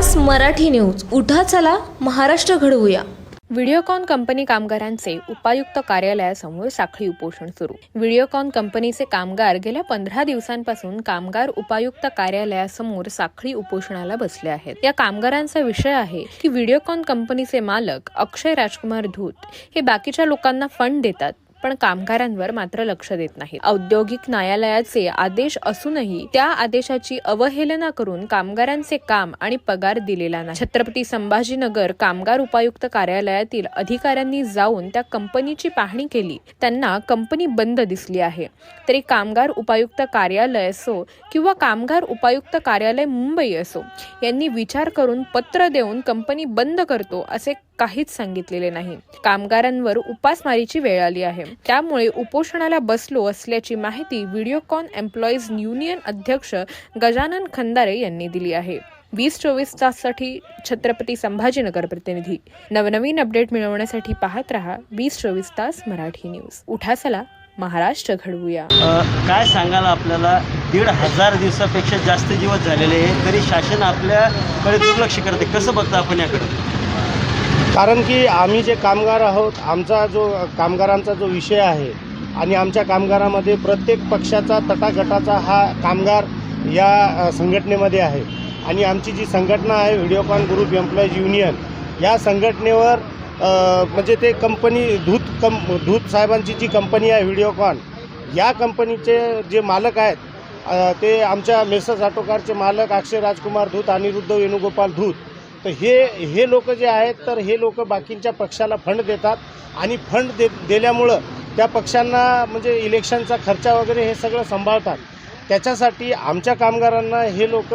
तास मराठी न्यूज. उठा चला महाराष्ट्र घडवूया. व्हिडिओकॉन कंपनी कामगारांचे उपायुक्त कार्यालयासमोर साखळी उपोषण सुरू. व्हिडिओकॉन कंपनीचे कामगार गेल्या पंधरा दिवसांपासून कामगार उपायुक्त कार्यालयासमोर साखळी उपोषणाला बसले आहेत. या कामगारांचा विषय आहे की व्हिडिओकॉन कंपनीचे मालक अक्षय राजकुमार धूत हे बाकीच्या लोकांना फंड देतात. पण कामगारांवर मात्र लक्ष देत नाही औद्योगिक न्यायालयाचे आदेश असूनही त्या आदेशाची अवहेलना करून कामगारांचे काम आणि पगार दिलेला नाही. छत्रपती संभाजीनगर कामगार उपायुक्त कार्यालयातील अधिकाऱ्यांनी जाऊन त्या कंपनीची पाहणी केली. त्यांना कंपनी बंद दिसली आहे. तरी कामगार उपायुक्त कार्यालय असो किंवा कामगार उपायुक्त कार्यालय मुंबई असो यांनी विचार करून पत्र देऊन कंपनी बंद करतो असे काहीच सांगितलेले नाही. कामगारांवर उपासमारीची वेळ आली आहे. त्यामुळे उपोषणाला बसलो असल्याची माहिती व्हिडिओकॉन एम्प्लॉईज युनियन अध्यक्ष गजानन खंदारे यांनी दिली आहे. वीस चोवीस ताससाठी छत्रपती संभाजीनगर प्रतिनिधी. नवनवीन अपडेट मिळवण्यासाठी पाहत रहा वीस चोवीस तास मराठी न्यूज. उठा चला महाराष्ट्र घडवूया. काय सांगाल आपल्याला? दीड हजार दिवसापेक्षा जास्त दिवस झालेले आहे तरी शासन आपल्याकडे दुर्लक्ष करते. कसं बघतं आपण याकडे? कारण की आम्ही जे कामगार आहोत आमचा जो कामगारांचा जो विषय आहे आणि आमच्या कामगारामध्ये प्रत्येक पक्षाचा तटागटाचा हा कामगार या संघटनेमध्ये आहे. आणि आमची जी संघटना आहे व्हिडिओकॉन ग्रुप एम्प्लॉईज युनियन या संघटनेवर म्हणजे ते कंपनी धूत कं धूत साहेबांची जी कंपनी आहे व्हिडिओकॉन या कंपनीचे जे मालक आहेत ते आमच्या मेसर्स ऑटोकारचे मालक अक्षय राजकुमार धूत अनिरुद्ध वेणुगोपाल धूत तर हे हे लोक जे आहेत तर हे लोक बाकींच्या पक्षाला फंड देतात. आणि फंड दे दिल्यामुळं त्या पक्षांना म्हणजे इलेक्शनचा खर्च वगैरे हे सगळं सांभाळतात. त्याच्यासाठी आमच्या कामगारांना हे लोक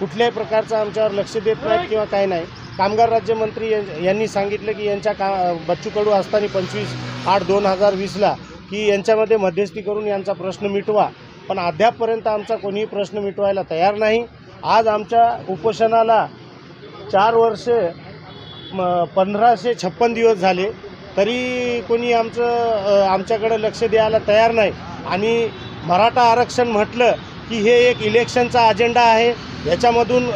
कुठल्याही प्रकारचं आमच्यावर लक्ष देत नाहीत किंवा काही नाही. कामगार राज्यमंत्री यांनी सांगितलं की यांच्या का बच्चू कडू असताना पंचवीस आठ दोन हजार वीसला की यांच्यामध्ये मध्यस्थी करून यांचा प्रश्न मिटवा. पण अद्यापपर्यंत आमचा कोणीही प्रश्न मिटवायला तयार नाही. आज आमच्या उपोषणाला चार वर्षे पंधराशे छप्पन दिवस झाले. तरी कोणी आमचं आमच्याकडे लक्ष द्यायला तयार नाही. आणि मराठा आरक्षण म्हटलं की हे एक इलेक्शनचा अजेंडा आहे. याच्यामधून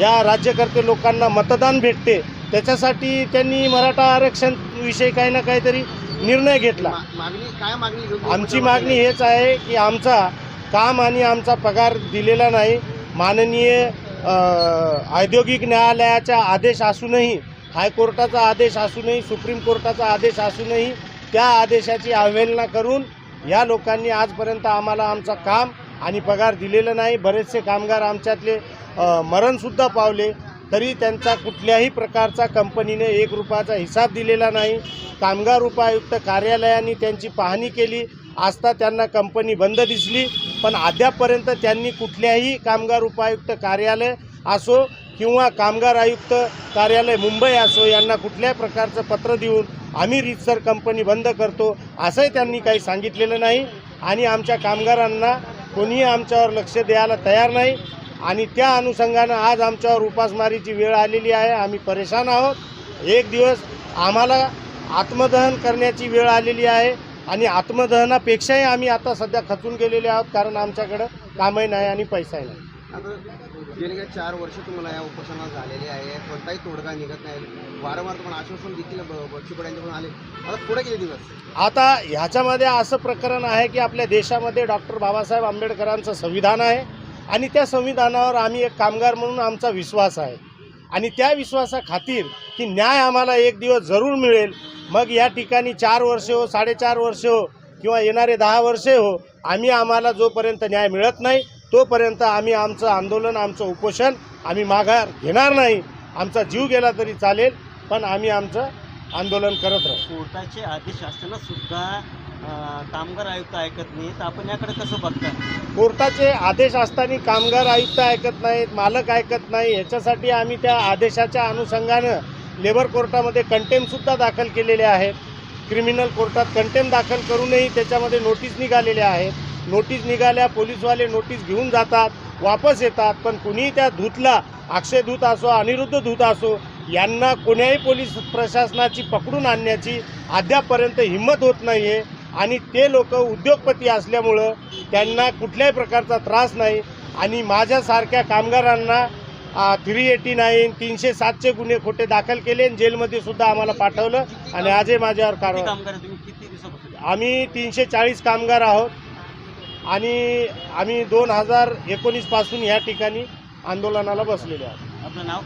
या राज्यकर्ते लोकांना मतदान भेटते. त्याच्यासाठी त्यांनी मराठा आरक्षण विषयी काही ना काहीतरी निर्णय घेतला. मागणी काय मागणी आमची मागणी हेच आहे की आमचा काम आणि आमचा पगार दिलेला नाही. माननीय औद्योगिक न्यायालयाचा आदेश असूनही हायकोर्टाचा आदेश असूनही सुप्रीम कोर्टाचा आदेश असूनही त्या आदेशाची अवहेलना करून या लोकांनी आजपर्यंत आम्हाला आमचं काम आणि पगार दिलेलं नाही. बरेचसे कामगार आमच्यातले मरणसुद्धा पावले. तरी त्यांचा कुठल्याही प्रकारचा कंपनीने एक रुपयाचा हिसाब दिलेला नाही. कामगार उपायुक्त कार्यालयाने त्यांची पाहणी केली. असता त्यांना कंपनी बंद दिसली. पण अद्यापपर्यंत त्यांनी कुठल्याही कामगार उपायुक्त कार्यालय असो किंवा कामगार आयुक्त कार्यालय मुंबई असो यांना कुठल्याही प्रकारचं पत्र देऊन आम्ही रितसर कंपनी बंद करतो असंही त्यांनी काही सांगितलेलं नाही. आणि आमच्या कामगारांना कोणीही आमच्यावर लक्ष द्यायला तयार नाही. आणि त्या अनुषंगानं आज आमच्यावर उपासमारीची वेळ आलेली आहे. आम्ही परेशान आहोत. एक दिवस आम्हाला आत्मदहन करण्याची वेळ आलेली आहे. आणि आत्मदहनापेक्षाही आम्ही आता सध्या खचून गेलेले आहोत कारण आमच्याकडं कामही नाही आणि पैसाही नाही. गेले काय चार वर्ष तुम्हाला या उपोषणात झालेले आहे कोणताही तोडगा निघत नाही. वारंवार तुम्हाला आश्वासन देखील आले. आता पुढे गेले दिवस? आता ह्याच्यामध्ये असं प्रकरण आहे की आपल्या देशामध्ये डॉक्टर बाबासाहेब आंबेडकरांचं संविधान आहे आणि त्या संविधानावर आम्ही एक कामगार म्हणून आमचा विश्वास आहे. आणि त्या विश्वासाखातीर की न्याय आम्हाला एक दिवस जरूर मिळेल मग या ठिकाणी चार वर्ष हो साडेचार वर्ष हो किंवा येणारे दहा वर्षे हो आम्ही आम्हाला जोपर्यंत न्याय मिळत नाही तोपर्यंत आम्ही आमचं आंदोलन आमचं उपोषण आम्ही माघार घेणार नाही. आमचा जीव गेला तरी चालेल पण आम्ही आमचं आंदोलन करत राहू. कोर्टाचे आदेश असताना सुद्धा कामगार आयुक्त ऐकत नाही तर आपण याकडे कसं बघता कोर्टाचे आदेश असताना कामगार आयुक्त ऐकत नाहीत मालक ऐकत नाही. याच्यासाठी आम्ही त्या आदेशाच्या अनुषंगानं लेबर कोर्टामध्ये कंटेमसुद्धा दाखल केलेले आहेत. क्रिमिनल कोर्टात कंटेम दाखल करूनही त्याच्यामध्ये नोटीस निघालेल्या आहेत. नोटीस निघाल्या पोलीसवाले नोटीस घेऊन जातात वापस येतात पण कुणीही त्या धूतला अक्षय धूत असो अनिरुद्ध धूत असो यांना कोण्याही पोलीस प्रशासनाची पकडून आणण्याची अद्यापपर्यंत हिंमत होत नाही आहे आणि ते लोक उद्योगपती असल्यामुळं त्यांना कुठल्याही प्रकारचा त्रास नाही. आणि माझ्यासारख्या कामगारांना थ्री एटी नाईन तीनशे सातचे गुन्हे खोटे दाखल केले आणि जेलमध्ये सुद्धा आम्हाला पाठवलं आणि आजही माझ्यावर कारवाई. कामगार आहे तुम्ही किती दिवसापासून? आम्ही तीनशे चाळीस कामगार आहोत आणि आम्ही दोन हजार एकोणीसपासून या ठिकाणी आंदोलनाला बसलेले आहोत. आपलं नाव?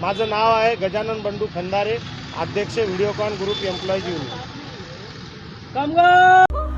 माझं नाव आहे गजानन बंडू खंदारे अध्यक्ष व्हिडिओकॉन ग्रुप एम्प्लॉईज युनियन.